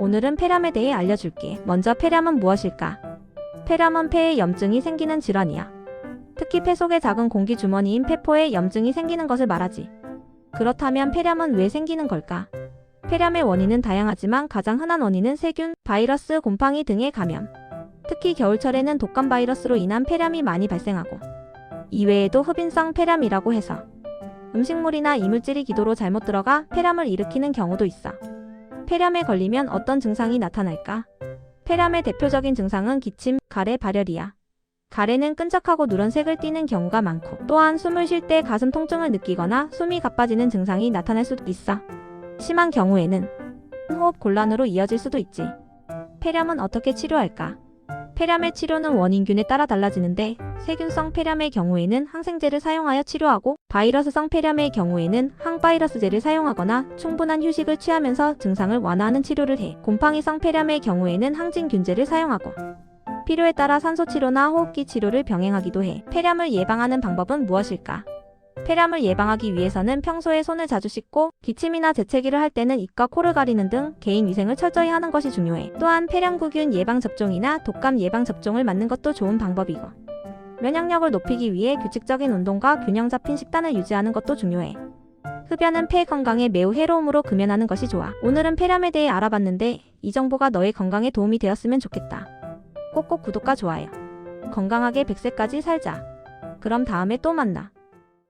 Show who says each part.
Speaker 1: 오늘은 폐렴에 대해 알려줄게. 먼저 폐렴은 무엇일까? 폐렴은 폐에 염증이 생기는 질환이야. 특히 폐 속의 작은 공기 주머니인 폐포에 염증이 생기는 것을 말하지. 그렇다면 폐렴은 왜 생기는 걸까? 폐렴의 원인은 다양하지만 가장 흔한 원인은 세균, 바이러스, 곰팡이 등의 감염. 특히 겨울철에는 독감 바이러스로 인한 폐렴이 많이 발생하고 이외에도 흡인성 폐렴이라고 해서 음식물이나 이물질이 기도로 잘못 들어가 폐렴을 일으키는 경우도 있어. 폐렴에 걸리면 어떤 증상이 나타날까? 폐렴의 대표적인 증상은 기침, 가래, 발열이야. 가래는 끈적하고 누런색을 띠는 경우가 많고 또한 숨을 쉴 때 가슴 통증을 느끼거나 숨이 가빠지는 증상이 나타날 수도 있어. 심한 경우에는 호흡 곤란으로 이어질 수도 있지. 폐렴은 어떻게 치료할까? 폐렴의 치료는 원인균에 따라 달라지는데 세균성 폐렴의 경우에는 항생제를 사용하여 치료하고 바이러스성 폐렴의 경우에는 항바이러스제를 사용하거나 충분한 휴식을 취하면서 증상을 완화하는 치료를 해 곰팡이성 폐렴의 경우에는 항진균제를 사용하고 필요에 따라 산소 치료나 호흡기 치료를 병행하기도 해 폐렴을 예방하는 방법은 무엇일까? 폐렴을 예방하기 위해서는 평소에 손을 자주 씻고 기침이나 재채기를 할 때는 입과 코를 가리는 등 개인 위생을 철저히 하는 것이 중요해. 또한 폐렴구균 예방 접종이나 독감 예방 접종을 맞는 것도 좋은 방법이고. 면역력을 높이기 위해 규칙적인 운동과 균형 잡힌 식단을 유지하는 것도 중요해. 흡연은 폐 건강에 매우 해로움으로 금연하는 것이 좋아. 오늘은 폐렴에 대해 알아봤는데 이 정보가 너의 건강에 도움이 되었으면 좋겠다. 꼭꼭 구독과 좋아요. 건강하게 100세까지 살자. 그럼 다음에 또 만나.